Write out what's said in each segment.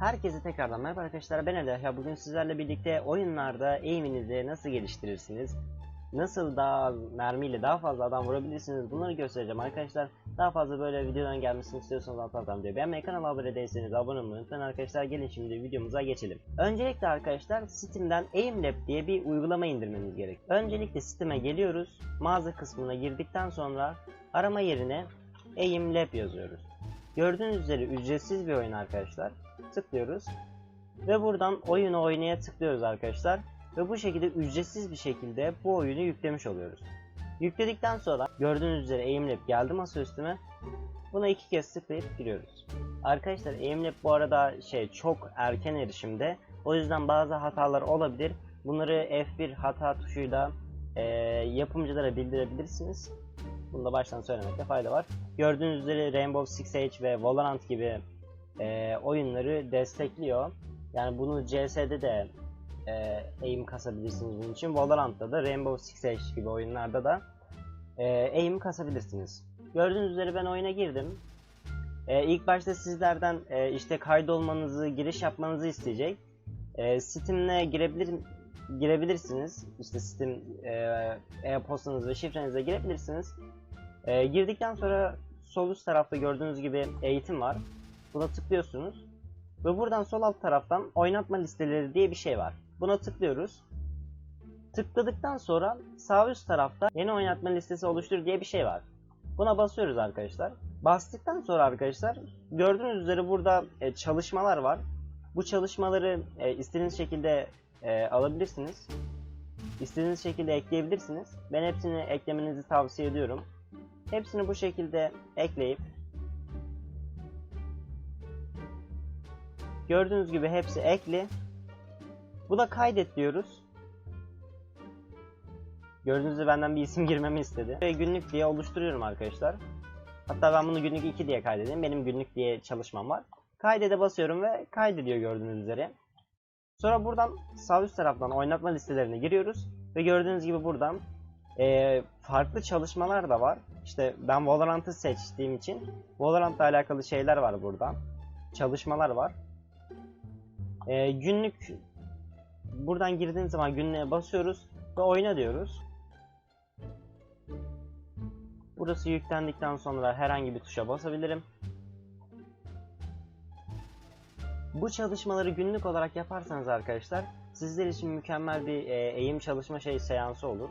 Herkese tekrardan merhaba arkadaşlar ben Eda. Ya bugün sizlerle birlikte oyunlarda aim'inizi nasıl geliştirirsiniz? Nasıl daha mermiyle daha fazla adam vurabilirsiniz? Bunları göstereceğim arkadaşlar. Daha fazla böyle videodan gelmesini istiyorsanız alttan videoyu beğenmeyi, kanala abone değilseniz abone olmayı unutmayın arkadaşlar. Gelin şimdi videomuza geçelim. Öncelikle arkadaşlar Steam'den AimLab diye bir uygulama indirmeniz gerek. Öncelikle Steam'e geliyoruz. Mağaza kısmına girdikten sonra arama yerine AimLab yazıyoruz. Gördüğünüz üzere ücretsiz bir oyun arkadaşlar tıklıyoruz. Ve buradan oyunu oynaya tıklıyoruz arkadaşlar. Ve bu şekilde ücretsiz bir şekilde bu oyunu yüklemiş oluyoruz. Yükledikten sonra gördüğünüz üzere AimLab geldi masa üstüme. Buna iki kez tıklayıp giriyoruz. Arkadaşlar AimLab bu arada şey çok erken erişimde. O yüzden bazı hatalar olabilir. Bunları F1 hata tuşuyla e, yapımcılara bildirebilirsiniz. Bunu da baştan söylemekte fayda var. Gördüğünüz üzere Rainbow Six Siege ve Valorant gibi e, oyunları destekliyor. Yani bunu CS'de de e, aim kasabilirsiniz bunun için. Valorant'ta da Rainbow Six Siege gibi oyunlarda da e, aim kasabilirsiniz. Gördüğünüz üzere ben oyuna girdim. E, ilk başta sizlerden e, işte kaydolmanızı, giriş yapmanızı isteyecek. E, Steam'le girebilir girebilirsiniz. İşte Steam e, e-postanız ve şifrenizle girebilirsiniz. E, girdikten sonra sol üst tarafta gördüğünüz gibi eğitim var. Buna tıklıyorsunuz. Ve buradan sol alt taraftan oynatma listeleri diye bir şey var. Buna tıklıyoruz. Tıkladıktan sonra sağ üst tarafta yeni oynatma listesi oluştur diye bir şey var. Buna basıyoruz arkadaşlar. Bastıktan sonra arkadaşlar gördüğünüz üzere burada e, çalışmalar var. Bu çalışmaları e, istediğiniz şekilde e, alabilirsiniz. İstediğiniz şekilde ekleyebilirsiniz. Ben hepsini eklemenizi tavsiye ediyorum. Hepsini bu şekilde ekleyip Gördüğünüz gibi hepsi ekli. Buna kaydet diyoruz. Gördüğünüz gibi benden bir isim girmemi istedi. Ve günlük diye oluşturuyorum arkadaşlar. Hatta ben bunu günlük 2 diye kaydedeyim. Benim günlük diye çalışmam var. Kaydede basıyorum ve kaydediyor gördüğünüz üzere. Sonra buradan sağ üst taraftan oynatma listelerine giriyoruz. Ve gördüğünüz gibi buradan eee, farklı çalışmalar da var. İşte ben Valorant'ı seçtiğim için Valorant'la alakalı şeyler var burada. Çalışmalar var. Ee, günlük buradan girdiğiniz zaman günlüğe basıyoruz ve oyna diyoruz. Burası yüklendikten sonra herhangi bir tuşa basabilirim. Bu çalışmaları günlük olarak yaparsanız arkadaşlar sizler için mükemmel bir e, eğim çalışma şey seansı olur.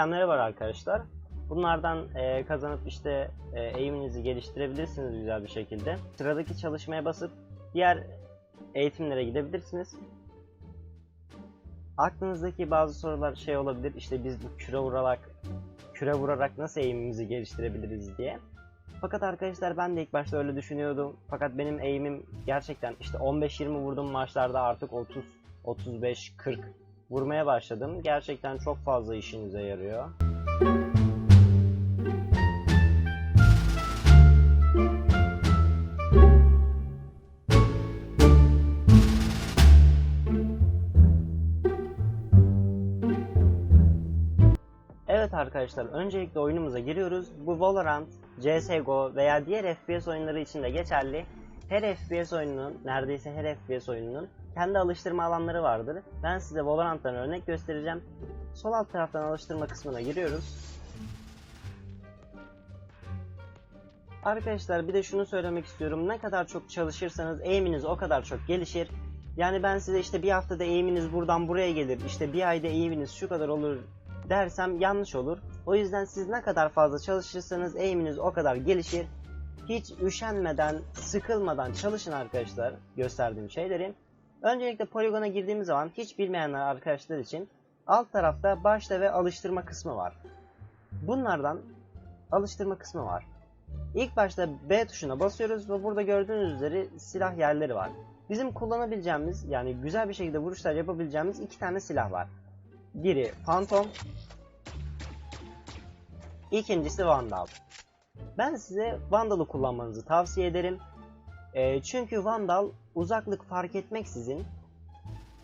Sistemleri var arkadaşlar. Bunlardan e, kazanıp işte e, eğiminizi geliştirebilirsiniz güzel bir şekilde. Sıradaki çalışmaya basıp diğer eğitimlere gidebilirsiniz. Aklınızdaki bazı sorular şey olabilir. İşte biz bu küre vurarak küre vurarak nasıl eğimimizi geliştirebiliriz diye. Fakat arkadaşlar ben de ilk başta öyle düşünüyordum. Fakat benim eğimim gerçekten işte 15-20 vurdum maçlarda artık 30 35 40 vurmaya başladım. Gerçekten çok fazla işinize yarıyor. Evet arkadaşlar öncelikle oyunumuza giriyoruz. Bu Valorant, CSGO veya diğer FPS oyunları için de geçerli. Her FPS oyununun, neredeyse her FPS oyununun kendi alıştırma alanları vardır. Ben size Valorant'tan örnek göstereceğim. Sol alt taraftan alıştırma kısmına giriyoruz. Arkadaşlar bir de şunu söylemek istiyorum. Ne kadar çok çalışırsanız aim'iniz o kadar çok gelişir. Yani ben size işte bir haftada aim'iniz buradan buraya gelir, işte bir ayda aim'iniz şu kadar olur dersem yanlış olur. O yüzden siz ne kadar fazla çalışırsanız aim'iniz o kadar gelişir. Hiç üşenmeden, sıkılmadan çalışın arkadaşlar gösterdiğim şeyleri. Öncelikle poligona girdiğimiz zaman hiç bilmeyenler arkadaşlar için alt tarafta başla ve alıştırma kısmı var. Bunlardan alıştırma kısmı var. İlk başta B tuşuna basıyoruz ve burada gördüğünüz üzere silah yerleri var. Bizim kullanabileceğimiz yani güzel bir şekilde vuruşlar yapabileceğimiz iki tane silah var. Biri Phantom, ikincisi Vandal. Ben size Vandal'ı kullanmanızı tavsiye ederim. E, çünkü Vandal uzaklık fark etmeksizin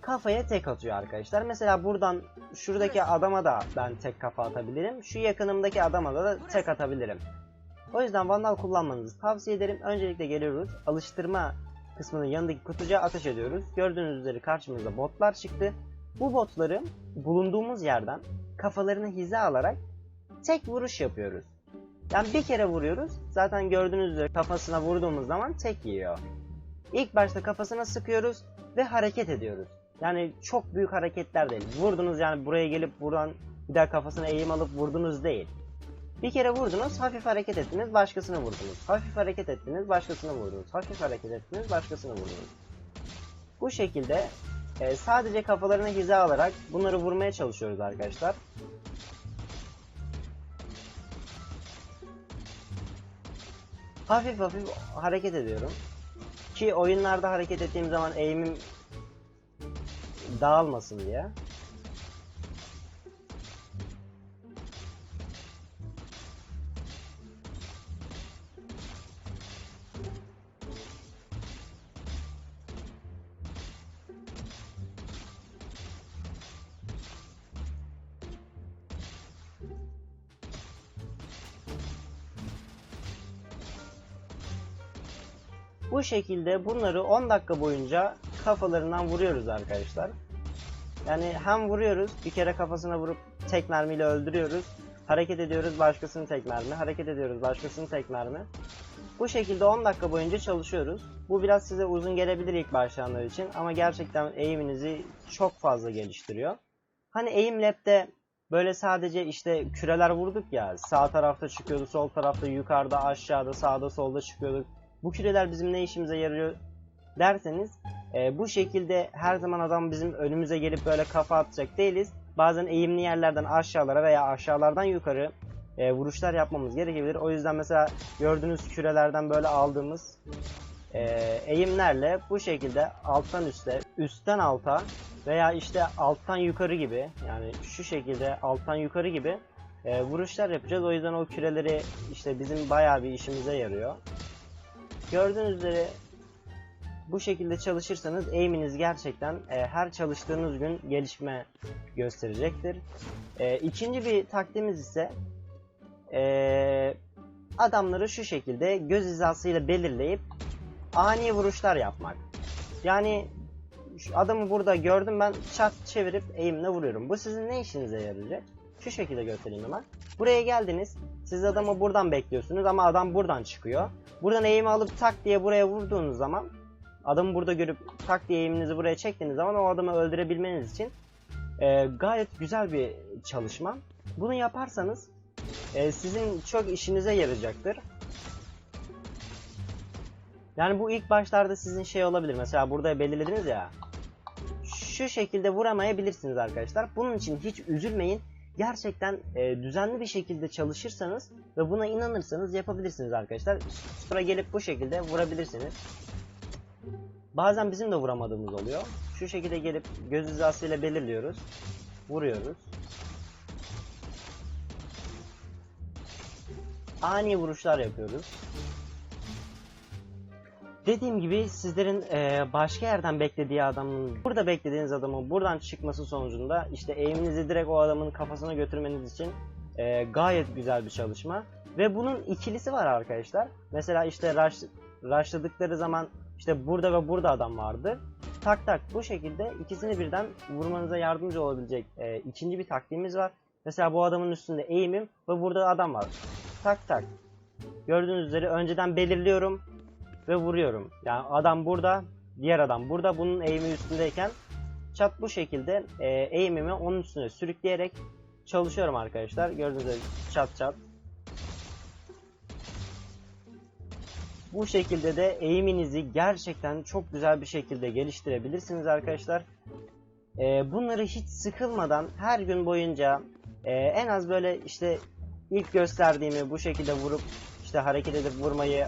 kafaya tek atıyor arkadaşlar. Mesela buradan şuradaki adama da ben tek kafa atabilirim. Şu yakınımdaki adama da tek atabilirim. O yüzden Vandal kullanmanızı tavsiye ederim. Öncelikle geliyoruz. Alıştırma kısmının yanındaki kutucuğa ateş ediyoruz. Gördüğünüz üzere karşımıza botlar çıktı. Bu botları bulunduğumuz yerden kafalarını hize alarak tek vuruş yapıyoruz. Yani bir kere vuruyoruz. Zaten gördüğünüz üzere kafasına vurduğumuz zaman tek yiyor. İlk başta kafasına sıkıyoruz ve hareket ediyoruz. Yani çok büyük hareketler değil. Vurdunuz yani buraya gelip buradan bir daha kafasına eğim alıp vurdunuz değil. Bir kere vurdunuz, hafif hareket ettiniz, başkasını vurdunuz. Hafif hareket ettiniz, başkasını vurdunuz. Hafif hareket ettiniz, başkasını vurdunuz. Bu şekilde e, sadece kafalarına hiza alarak bunları vurmaya çalışıyoruz arkadaşlar. Hafif hafif hareket ediyorum. Ki oyunlarda hareket ettiğim zaman eğimim dağılmasın diye. Bu şekilde bunları 10 dakika boyunca kafalarından vuruyoruz arkadaşlar. Yani hem vuruyoruz, bir kere kafasına vurup tek mermiyle öldürüyoruz. Hareket ediyoruz, başkasını tek mermi. Hareket ediyoruz, başkasını tek mermi. Bu şekilde 10 dakika boyunca çalışıyoruz. Bu biraz size uzun gelebilir ilk başlayanlar için ama gerçekten eğiminizi çok fazla geliştiriyor. Hani Aim Lab'de böyle sadece işte küreler vurduk ya, sağ tarafta çıkıyordu, sol tarafta, yukarıda, aşağıda, sağda, solda çıkıyorduk. Bu küreler bizim ne işimize yarıyor derseniz e, bu şekilde her zaman adam bizim önümüze gelip böyle kafa atacak değiliz. Bazen eğimli yerlerden aşağılara veya aşağılardan yukarı e, vuruşlar yapmamız gerekebilir. O yüzden mesela gördüğünüz kürelerden böyle aldığımız e, eğimlerle bu şekilde alttan üste, üstten alta veya işte alttan yukarı gibi yani şu şekilde alttan yukarı gibi e, vuruşlar yapacağız. O yüzden o küreleri işte bizim bayağı bir işimize yarıyor. Gördüğünüz üzere bu şekilde çalışırsanız aim'iniz gerçekten e, her çalıştığınız gün gelişme gösterecektir. E, ikinci bir taktiğimiz ise e, adamları şu şekilde göz hizasıyla belirleyip ani vuruşlar yapmak. Yani adamı burada gördüm ben çat çevirip aim'le vuruyorum. Bu sizin ne işinize yarayacak? Şu şekilde göstereyim hemen. Buraya geldiniz. Siz adamı buradan bekliyorsunuz ama adam buradan çıkıyor. Buradan eğimi alıp tak diye buraya vurduğunuz zaman adamı burada görüp tak diye eğiminizi buraya çektiğiniz zaman o adamı öldürebilmeniz için e, gayet güzel bir çalışma. Bunu yaparsanız e, sizin çok işinize yarayacaktır. Yani bu ilk başlarda sizin şey olabilir. Mesela burada belirlediniz ya. Şu şekilde vuramayabilirsiniz arkadaşlar. Bunun için hiç üzülmeyin. Gerçekten e, düzenli bir şekilde çalışırsanız ve buna inanırsanız yapabilirsiniz arkadaşlar. Sonra gelip bu şekilde vurabilirsiniz. Bazen bizim de vuramadığımız oluyor. Şu şekilde gelip göz hizasıyla belirliyoruz. Vuruyoruz. Ani vuruşlar yapıyoruz. Dediğim gibi sizlerin e, başka yerden beklediği adamın, burada beklediğiniz adamın buradan çıkması sonucunda işte eğiminizi direkt o adamın kafasına götürmeniz için e, gayet güzel bir çalışma. Ve bunun ikilisi var arkadaşlar. Mesela işte rush, rushladıkları zaman işte burada ve burada adam vardı. Tak tak bu şekilde ikisini birden vurmanıza yardımcı olabilecek e, ikinci bir taktiğimiz var. Mesela bu adamın üstünde eğimim ve burada adam var. Tak tak. Gördüğünüz üzere önceden belirliyorum ve vuruyorum. Yani adam burada, diğer adam burada. Bunun eğimi üstündeyken çat bu şekilde e, eğimimi onun üstüne sürükleyerek çalışıyorum arkadaşlar. Gördüğünüz üzere çat çat. Bu şekilde de eğiminizi gerçekten çok güzel bir şekilde geliştirebilirsiniz arkadaşlar. E, bunları hiç sıkılmadan her gün boyunca e, en az böyle işte ilk gösterdiğimi bu şekilde vurup işte hareket edip vurmayı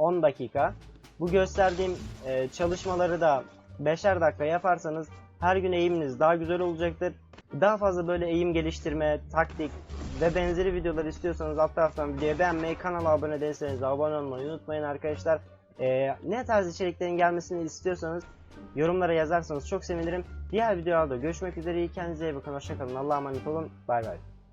10 dakika. Bu gösterdiğim e, çalışmaları da 5'er dakika yaparsanız her gün eğiminiz daha güzel olacaktır. Daha fazla böyle eğim geliştirme, taktik ve benzeri videolar istiyorsanız alt taraftan videoyu beğenmeyi, kanala abone değilseniz abone olmayı unutmayın arkadaşlar. Ee, ne tarz içeriklerin gelmesini istiyorsanız yorumlara yazarsanız çok sevinirim. Diğer videolarda görüşmek üzere. Kendinize iyi bakın. Hoşçakalın. Allah'a emanet olun. Bay bay.